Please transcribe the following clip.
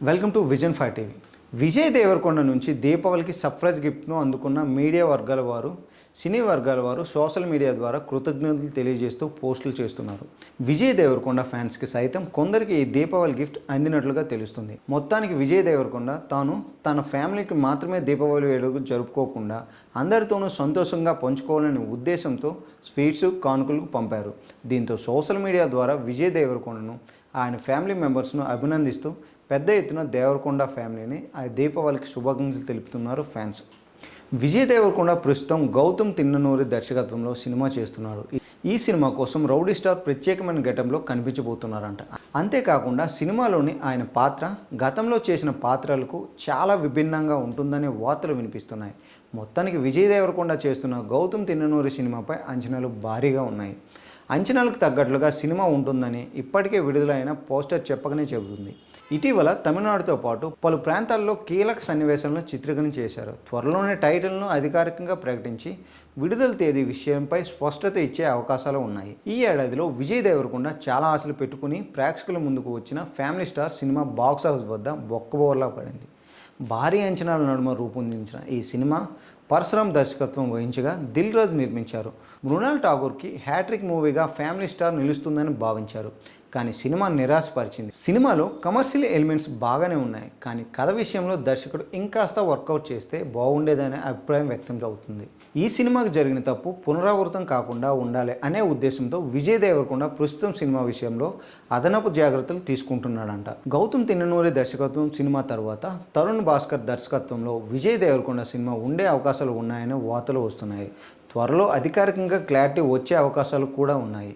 Welcome to vision five TV. Vijay Deverakonda నుంచి దీపావళికి surprise గిఫ్ట్ను అందుకున్న మీడియా వర్గాల వారు సినీ వర్గాల వారు సోషల్ మీడియా ద్వారా కృతజ్ఞతలు తెలియజేస్తూ పోస్టులు చేస్తున్నారు. విజయ్ దేవరకొండ ఫ్యాన్స్కి సైతం కొందరికి ఈ దీపావళి గిఫ్ట్ అందినట్లుగా తెలుస్తుంది. మొత్తానికి విజయ్ దేవరకొండ తాను తన ఫ్యామిలీకి మాత్రమే దీపావళి వేడుక జరుపుకోకుండా అందరితోనూ సంతోషంగా పంచుకోవాలనే ఉద్దేశంతో స్వీట్స్ కానుకలు పంపారు. దీంతో సోషల్ మీడియా ద్వారా విజయ్ దేవరకొండను ఆయన ఫ్యామిలీ మెంబర్స్ను అభినందిస్తూ పెద్ద ఎత్తున దేవరకొండ ఫ్యామిలీని ఆ దీపావళికి శుభాకాంక్షలు తెలుపుతున్నారు ఫ్యాన్స్. విజయ్ దేవరకొండ ప్రస్తుతం గౌతమ్ తిన్ననూరి దర్శకత్వంలో సినిమా చేస్తున్నారు. ఈ- ఈ సినిమా కోసం రౌడీ స్టార్ ప్రత్యేకమైన ఘటంలో కనిపించబోతున్నారంట. అంతేకాకుండా సినిమాలోని ఆయన పాత్ర గతంలో చేసిన పాత్రలకు చాలా విభిన్నంగా ఉంటుందనే వార్తలు వినిపిస్తున్నాయి. మొత్తానికి విజయ్ దేవరకొండ చేస్తున్న గౌతమ్ తిన్ననూరి సినిమాపై అంచనాలు భారీగా ఉన్నాయి. అంచనాలకు తగ్గట్లుగా సినిమా ఉంటుందని ఇప్పటికే విడుదలైన పోస్టర్ చెప్పకనే చెబుతుంది. ఇటీవల తమిళనాడుతో పాటు పలు ప్రాంతాల్లో కీలక సన్నివేశాలను చిత్రీకరణ చేశారు. త్వరలోనే టైటిల్ను అధికారికంగా ప్రకటించి విడుదల తేదీ విషయంపై స్పష్టత ఇచ్చే అవకాశాలు ఉన్నాయి. ఈ ఏడాదిలో విజయ్ దేవరకొండ చాలా ఆశలు పెట్టుకుని ప్రేక్షకుల ముందుకు వచ్చిన ఫ్యామిలీ స్టార్ సినిమా బాక్స్ వద్ద బొక్కబోర్లా పడింది. భారీ అంచనాల నడుమ రూపొందించిన ఈ సినిమా పరశురామ్ దర్శకత్వం వహించగా దిల్ రాజు నిర్మించారు. మృణాల్ ఠాగూర్కి హ్యాట్రిక్ మూవీగా ఫ్యామిలీ స్టార్ నిలుస్తుందని భావించారు. కానీ సినిమా నిరాశపరిచింది. సినిమాలో కమర్షియల్ ఎలిమెంట్స్ బాగానే ఉన్నాయి. కానీ కథ విషయంలో దర్శకుడు ఇంకాస్త వర్కౌట్ చేస్తే బాగుండేదనే అభిప్రాయం వ్యక్తం అవుతుంది. ఈ సినిమాకు జరిగిన తప్పు పునరావృతం కాకుండా ఉండాలి అనే ఉద్దేశంతో విజయ్ దేవరకొండ ప్రస్తుతం సినిమా విషయంలో అదనపు జాగ్రత్తలు తీసుకుంటున్నాడంట. గౌతమ్ తిన్ననూరి దర్శకత్వం సినిమా తర్వాత తరుణ్ భాస్కర్ దర్శకత్వంలో విజయ్ దేవరకొండ సినిమా ఉండే అవకాశాలు ఉన్నాయని వార్తలు వస్తున్నాయి. త్వరలో అధికారికంగా క్లారిటీ వచ్చే అవకాశాలు కూడా ఉన్నాయి.